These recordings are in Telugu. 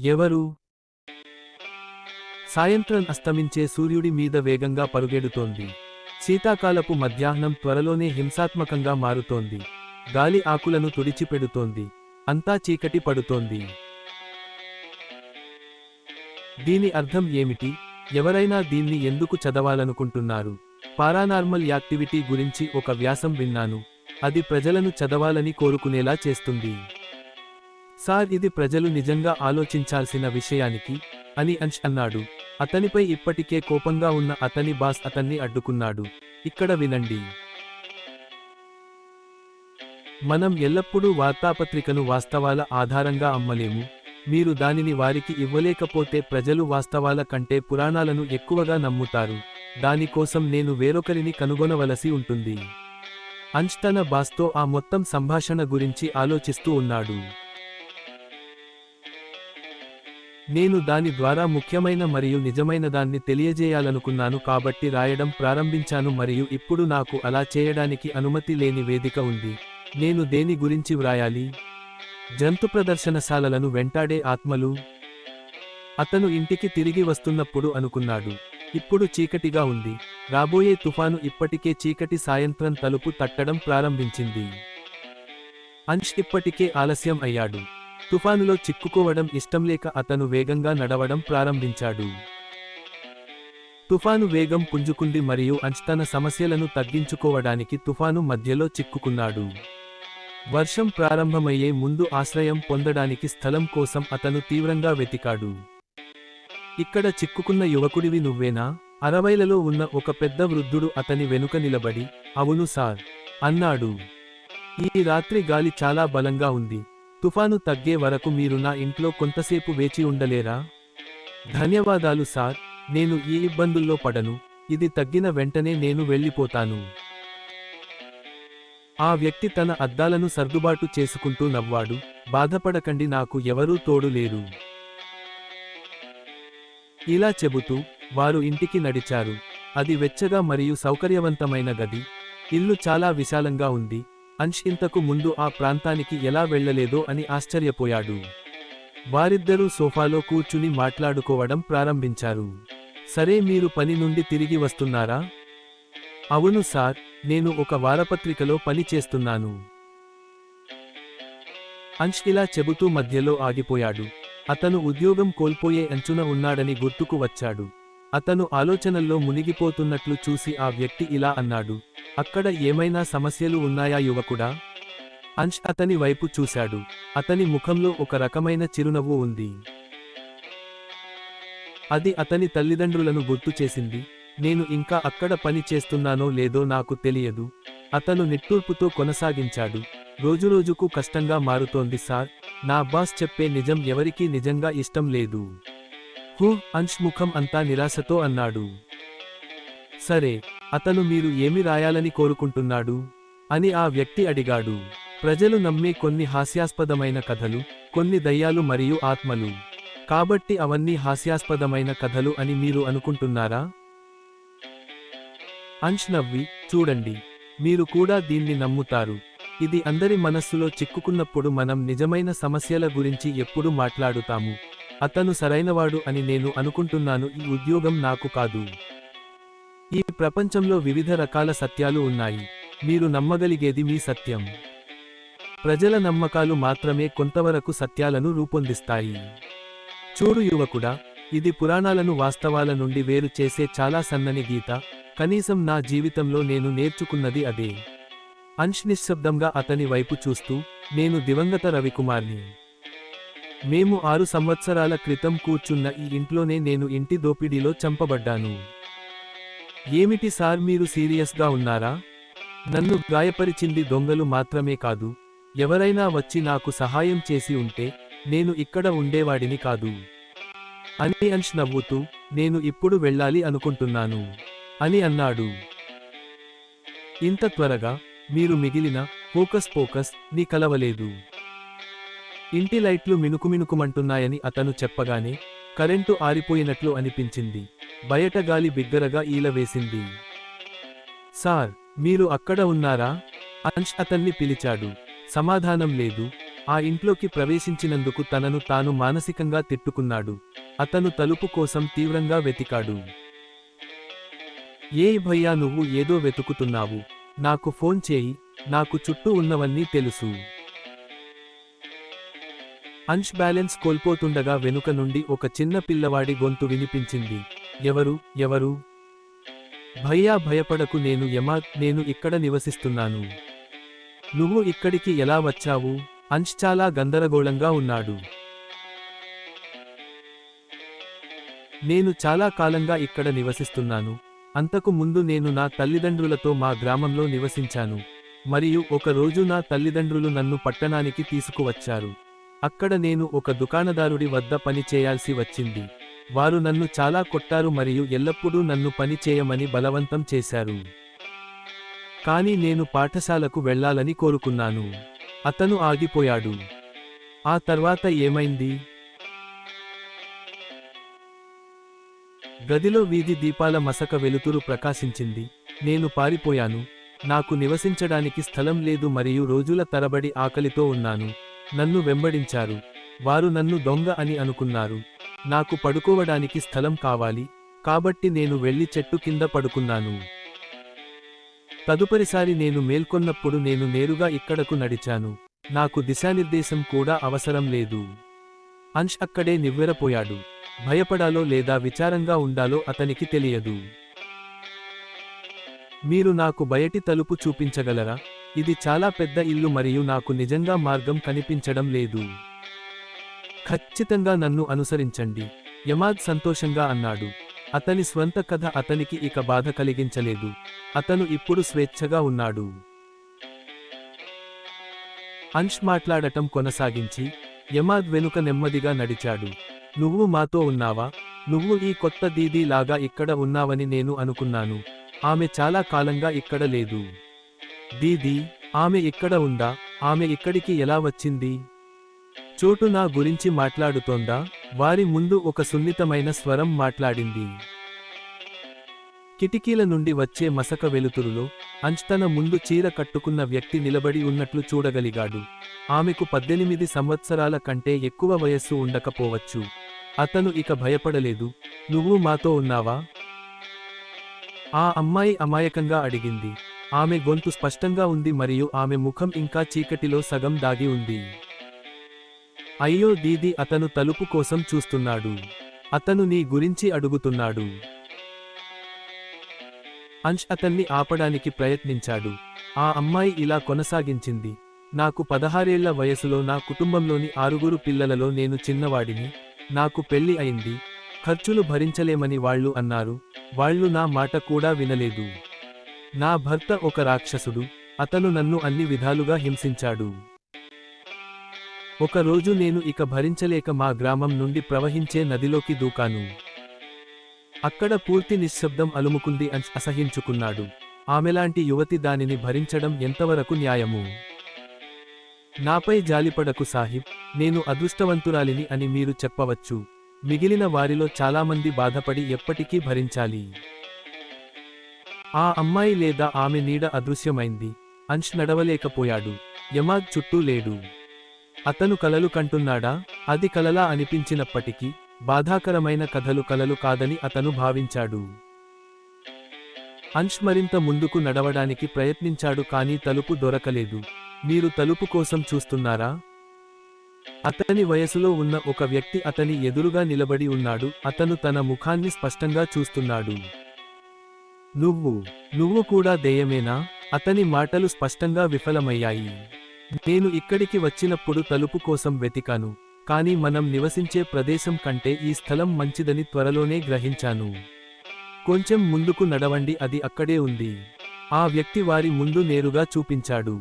ఎవరు? సాయంత్రం అస్తమించే సూర్యుడి మీద వేగంగా పరుగెడుతోంది. శీతాకాలపు మధ్యాహ్నం త్వరలోనే హింసాత్మకంగా మారుతోంది. గాలి ఆకులను తుడిచిపెడుతోంది. అంతా చీకటి పడుతోంది. దీని అర్థం ఏమిటి? ఎవరైనా దీన్ని ఎందుకు చదవాలనుకుంటున్నారు? పారానార్మల్ యాక్టివిటీ గురించి ఒక వ్యాసం విన్నాను. అది ప్రజలను చదవాలని కోరుకునేలా చేస్తుంది. సార్ ఇది ప్రజలు నిజంగా ఆలోచించాల్సిన విషయానికి అని అంచ్ అన్నాడు. అతనిపై ఇప్పటికే కోపంగా ఉన్న అతని బాస్ అతన్ని అడ్డుకున్నాడు. ఇక్కడ వినండి. మనం ఎల్లప్పుడూ వార్తాపత్రికను వాస్తవాల ఆధారంగా అమ్మలేము. మీరు దానిని వారికి ఇవ్వలేకపోతే ప్రజలు వాస్తవాల కంటే పురాణాలను ఎక్కువగా నమ్ముతారు. దానికోసం నేను వేరొకరిని కనుగొనవలసి ఉంటుంది. అంచ్ తన బాస్తో ఆ మొత్తం సంభాషణ గురించి ఆలోచిస్తూ ఉన్నాడు. నేను దాని ద్వారా ముఖ్యమైన మరియు నిజమైన దాన్ని తెలియజేయాలనుకున్నాను కాబట్టి రాయడం ప్రారంభించాను మరియు ఇప్పుడు నాకు అలా చేయడానికి అనుమతి లేని వేదిక ఉంది. నేను దేని గురించి వ్రాయాలి? జంతు ప్రదర్శనశాలలను వెంటాడే ఆత్మలు. అతను ఇంటికి తిరిగి వస్తున్నప్పుడు అనుకున్నాడు. ఇప్పుడు చీకటిగా ఉంది. రాబోయే తుఫాను ఇప్పటికే చీకటి సాయంత్రం తలుపు తట్టడం ప్రారంభించింది. అంష్ ఇప్పటికే ఆలస్యం అయ్యాడు. తుఫానులో చిక్కుకోవడం ఇష్టం లేక అతను వేగంగా నడవడం ప్రారంభించాడు. తుఫాను వేగం పుంజుకుంది మరియు అంచ్ తన సమస్యలను తగ్గించుకోవడానికి తుఫాను మధ్యలో చిక్కుకున్నాడు. వర్షం ప్రారంభమయ్యే ముందు ఆశ్రయం పొందడానికి స్థలం కోసం అతను తీవ్రంగా వెతికాడు. ఇక్కడ చిక్కుకున్న యువకుడివి నువ్వేనా? అరవైలలో ఉన్న ఒక పెద్ద వృద్ధుడు అతని వెనుక నిలబడి అవును సార్ అన్నాడు. ఈ రాత్రి గాలి చాలా బలంగా ఉంది. తుఫాను తగ్గే వరకు మీరు నా ఇంట్లో కొంతసేపు వేచి ఉండలేరా? ధన్యవాదాలు సార్ నేను ఈ ఇబ్బందుల్లో పడను. ఇది తగ్గిన వెంటనే నేను వెళ్ళిపోతాను. ఆ వ్యక్తి తన అద్దాలను సర్దుబాటు చేసుకుంటూ నవ్వాడు. బాధపడకండి నాకు ఎవరూ తోడు లేరు. ఇలా చెబుతూ వారు ఇంటికి నడిచారు. అది వెచ్చగా మరియు సౌకర్యవంతమైన గది. ఇల్లు చాలా విశాలంగా ఉంది. అంశ్ ఇంతకు ముందు ఆ ప్రాంతానికి ఎలా వెళ్ళలేదో అని ఆశ్చర్యపోయాడు. వారిద్దరూ సోఫాలో కూర్చుని మాట్లాడుకోవడం ప్రారంభించారు. సరే మీరు పని నుండి తిరిగి వస్తున్నారా? అవును సార్ నేను ఒక వారపత్రికలో పని చేస్తున్నాను. అంశ్ ఇలా చెబుతూ మధ్యలో ఆగిపోయాడు. అతను ఉద్యోగం కోల్పోయే అంచున ఉన్నాడని గుర్తుకు వచ్చాడు. అతను ఆలోచనల్లో మునిగిపోతున్నట్లు చూసి ఆ వ్యక్తి ఇలా అన్నాడు. అక్కడ ఏమైనా సమస్యలు ఉన్నాయా యువకుడా? అంష్ అతని వైపు చూశాడు. అతని ముఖంలో ఒక రకమైన చిరునవ్వు ఉంది. అది అతని తల్లిదండ్రులను గుర్తు చేసింది. నేను ఇంకా అక్కడ పని చేస్తున్నానో లేదో నాకు తెలియదు. అతను నిట్టూర్పుతో కొనసాగించాడు. రోజురోజుకు కష్టంగా మారుతోంది సార్. నా బాస్ చెప్పే నిజం ఎవరికీ నిజంగా ఇష్టం లేదు. హూ! అంశ్ ముఖం అంతా నిరాశతో అన్నాడు. సరే అతను మీరు ఏమి రాయాలని కోరుకుంటున్నాడు? అని ఆ వ్యక్తి అడిగాడు. ప్రజలు నమ్మే కొన్ని హాస్యాస్పదమైన కథలు కొన్ని దయ్యాలు మరియు ఆత్మలు. కాబట్టి అవన్నీ హాస్యాస్పదమైన కథలు అని మీరు అనుకుంటున్నారా? అంశ్ నవ్వి చూడండి. మీరు కూడా దీన్ని నమ్ముతారు. ఇది అందరి మనస్సులో చిక్కుకున్నప్పుడు మనం నిజమైన సమస్యల గురించి ఎప్పుడు మాట్లాడుతాము. అతను సరైనవాడు అని నేను అనుకుంటున్నాను ఈ ఉద్యోగం నాకు కాదు. ఈ ప్రపంచంలో వివిధ రకాల సత్యాలు ఉన్నాయి. మీరు నమ్మగలిగేది మీ సత్యం. ప్రజల నమ్మకాలు మాత్రమే కొంతవరకు సత్యాలను రూపొందిస్తాయి. చూడు యువకుడా ఇది పురాణాలను వాస్తవాల నుండి వేరు చేసే చాలా సన్నని గీత. కనీసం నా జీవితంలో నేను నేర్చుకున్నది అదే. అంశ్ నిశ్శబ్దంగా అతని వైపు చూస్తూ నేను దివంగత రవికుమార్ని. మేము ఆరు సంవత్సరాల క్రితం కూర్చున్న ఈ ఇంట్లోనే నేను ఇంటి దోపిడీలో చంపబడ్డాను. ఏమిటి సార్ మీరు సీరియస్గా ఉన్నారా? నన్ను గాయపరిచింది దొంగలు మాత్రమే కాదు. ఎవరైనా వచ్చి నాకు సహాయం చేసి ఉంటే నేను ఇక్కడ ఉండేవాడిని కాదు. అని అంశ్ నవ్వుతూ నేను ఇప్పుడు వెళ్ళాలి అనుకుంటున్నాను. అని అన్నాడు. ఇంత త్వరగా మీరు మిగిలిన ఫోకస్ ఫోకస్ని కలవలేదు. ఇంటి లైట్లు మినుకుమినుకుమంటున్నాయని అతను చెప్పగానే కరెంటు ఆరిపోయినట్లు అనిపించింది. బయట గాలి బిగ్గరగా ఈలవేసింది సార్ మీరు అక్కడ ఉన్నారా? అంశ్ అతన్ని పిలిచాడు. సమాధానం లేదు. ఆ ఇంట్లోకి ప్రవేశించినందుకు తనను తాను మానసికంగా తిట్టుకున్నాడు. అతను తలుపు కోసం తీవ్రంగా వెతికాడు. ఏ భయ్యా నువ్వు ఏదో వెతుకుతున్నావు. నాకు ఫోన్ చేయి. నాకు చుట్టూ ఉన్నవన్నీ తెలుసు అంశ్ బ్యాలెన్స్ కోల్పోతుండగా వెనుక నుండి ఒక చిన్న పిల్లవాడి గొంతు వినిపించింది. ఎవరు ఎవరు? భయ్యా భయపడకు నేను యమా నేను ఇక్కడ నివసిస్తున్నాను. నువ్వు ఇక్కడికి ఎలా వచ్చావు? అంశ్ చాలా గందరగోళంగా ఉన్నాడు. నేను చాలా కాలంగా ఇక్కడ నివసిస్తున్నాను. అంతకు ముందు నేను నా తల్లిదండ్రులతో మా గ్రామంలో నివసించాను. మరియు ఒక రోజు నా తల్లిదండ్రులు నన్ను పట్టణానికి తీసుకువచ్చారు. అక్కడ నేను ఒక దుకాణదారుడి వద్ద పని చేయాల్సి వచ్చింది. వారు నన్ను చాలా కొట్టారు మరియు ఎల్లప్పుడూ నన్ను పని చేయమని బలవంతం చేశారు. కానీ నేను పాఠశాలకు వెళ్ళాలని కోరుకున్నాను. అతను ఆగిపోయాడు. ఆ తర్వాత ఏమైంది? గదిలో వీధి దీపాల మసక వెలుతురు ప్రకాశించింది. నేను పారిపోయాను. నాకు నివసించడానికి స్థలం లేదు మరియు రోజుల తరబడి ఆకలితో ఉన్నాను. నన్ను వెంబడించారు. వారు నన్ను దొంగ అని అనుకున్నారు. నాకు పడుకోవడానికి స్థలం కావాలి కాబట్టి నేను వెళ్ళి చెట్టు కింద పడుకున్నాను. తదుపరిసారి నేను మేల్కొన్నప్పుడు నేను నేరుగా ఇక్కడకు నడిచాను. నాకు దిశానిర్దేశం కూడా అవసరం లేదు. అంష్ అక్కడే నివ్వెరపోయాడు. భయపడాలో లేదా విచారంగా ఉండాలో అతనికి తెలియదు. మీరు నాకు బయటి తలుపు చూపించగలరా? ఇది చాలా పెద్ద ఇల్లు మరియు నాకు నిజంగా మార్గం కనిపించడం లేదు. ఖచ్చితంగా నన్ను అనుసరించండి. యమాద్ సంతోషంగా అన్నాడు. అతని స్వంత కథ అతనికి ఇక బాధ కలిగించలేదు. అతను ఇప్పుడు స్వేచ్ఛగా ఉన్నాడు. అంష్ మాట్లాడటం కొనసాగించి యమాద్ వెనుక నెమ్మదిగా నడిచాడు. నువ్వు మాతో ఉన్నావా? నువ్వు ఈ కొత్త దీదీ లాగా ఇక్కడ ఉన్నావని నేను అనుకున్నాను. ఆమె చాలా కాలంగా ఇక్కడ లేదు. దీదీ ఆమె ఇక్కడ ఉందా? ఆమె ఇక్కడికి ఎలా వచ్చింది? చోటు నా గురించి మాట్లాడుతోందా? వారి ముందు ఒక సున్నితమైన స్వరం మాట్లాడింది. కిటికీల నుండి వచ్చే మసక వెలుతురులో అంచ్ ముందు చీర కట్టుకున్న వ్యక్తి నిలబడి ఉన్నట్లు చూడగలిగాడు. ఆమెకు పద్దెనిమిది సంవత్సరాల కంటే ఎక్కువ వయస్సు ఉండకపోవచ్చు. అతను ఇక భయపడలేదు. నువ్వు మాతో ఉన్నావా? ఆ అమ్మాయి అమాయకంగా అడిగింది. ఆమె గొంతు స్పష్టంగా ఉంది మరియు ఆమె ముఖం ఇంకా చీకటిలో సగం దాగి ఉంది. అయ్యో దీది అతను తలుపు కోసం చూస్తున్నాడు. అతను నీ గురించి అడుగుతున్నాడు. అంష్ అతన్ని ఆపడానికి ప్రయత్నించాడు. ఆ అమ్మాయి ఇలా కొనసాగించింది. నాకు పదహారేళ్ళ వయసులో నా కుటుంబంలోని ఆరుగురు పిల్లలలో నేను చిన్నవాడిని. నాకు పెళ్ళి అయింది. ఖర్చులు భరించలేమని వాళ్ళు అన్నారు. వాళ్ళు నా మాట కూడా వినలేదు. నా భర్త ఒక రాక్షసుడు. అతను నన్ను అన్ని విధాలుగా హింసించాడు. ఒకరోజు నేను ఇక భరించలేక మా గ్రామం నుండి ప్రవహించే నదిలోకి దూకాను. అక్కడ పూర్తి నిశ్శబ్దం అలుముకుంది అని అసహించుకున్నాడు. ఆమెలాంటి యువతి దానిని భరించడం ఎంతవరకు న్యాయము? నాపై జాలిపడకు సాహిబ్ నేను అదృష్టవంతురాలిని అని మీరు చెప్పవచ్చు. మిగిలిన వారిలో చాలామంది బాధపడి ఎప్పటికీ భరించాలి. ఆ అమ్మాయి లేదా ఆమె నీడ అదృశ్యమైంది. అంశ్ నడవలేకపోయాడు. యమాద్ చుట్టూ లేడు. అతను కలలు కంటున్నాడా? అది కలలా అనిపించినప్పటికీ బాధాకరమైన కథలు కలలు కాదని అతను భావించాడు. అంశ్ మరింత ముందుకు నడవడానికి ప్రయత్నించాడు కానీ తలుపు దొరకలేదు. మీరు తలుపు కోసం చూస్తున్నారా? అతని వయసులో ఉన్న ఒక వ్యక్తి అతని ఎదురుగా నిలబడి ఉన్నాడు. అతను తన ముఖాన్ని స్పష్టంగా చూస్తున్నాడు. నువ్వు నువ్వు కూడా దెయ్యమేనా అతని మాటలు స్పష్టంగా విఫలమయ్యాయి. నేను ఇక్కడికి వచ్చినప్పుడు తలుపు కోసం వెతికాను కానీ మనం నివసించే ప్రదేశం కంటే ఈ స్థలం మంచిదని త్వరలోనే గ్రహించాను. కొంచెం ముందుకు నడవండి అది అక్కడే ఉంది. ఆ వ్యక్తి వారి ముందు నేరుగా చూపించాడు.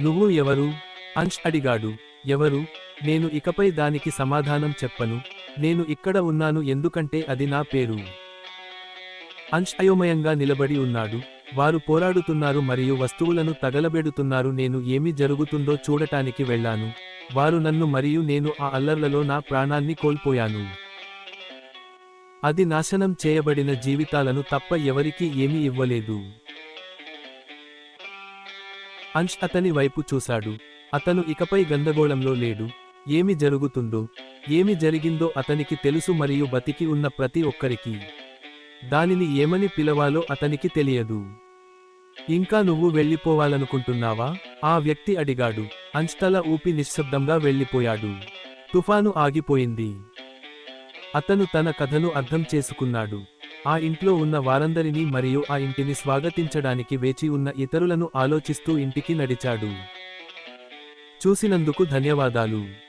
నువ్వు ఎవరు? అంశ్ అడిగాడు. ఎవరు? నేను ఇకపై దానికి సమాధానం చెప్పను. నేను ఇక్కడ ఉన్నాను ఎందుకంటే అది నా పేరు. అంశ్ అయోమయంగా నిలబడి ఉన్నాడు. వారు పోరాడుతున్నారు మరియు వస్తువులను తగలబెడుతున్నారు. నేను ఏమి జరుగుతుందో చూడటానికి వెళ్ళాను. వారు నన్ను మరియు నేను ఆ అల్లర్లలో నా ప్రాణాన్ని కోల్పోయాను. అది నాశనం చేయబడిన జీవితాలను తప్ప ఎవరికీ ఏమీ ఇవ్వలేదు. అంష్ అతని వైపు చూశాడు. అతను ఇకపై గందగోళంలో లేడు. ఏమి జరుగుతుందో ఏమి జరిగిందో అతనికి తెలుసు మరియు బతికి ఉన్న ప్రతి ఒక్కరికి. దానిని ఏమని పిలవాలో అతనికి తెలియదు. ఇంకా నువ్వు వెళ్ళిపోవాలనుకుంటున్నావా? ఆ వ్యక్తి అడిగాడు. అంచతల ఊపి నిశ్శబ్దంగా వెళ్ళిపోయాడు. తుఫాను ఆగిపోయింది. అతను తన కథను అర్థం చేసుకున్నాడు. ఆ ఇంట్లో ఉన్న వారందరినీ మరియు ఆ ఇంటిని స్వాగతించడానికి వేచి ఉన్న ఇతరులను ఆలోచిస్తూ ఇంటికి నడిచాడు. చూసినందుకు ధన్యవాదాలు.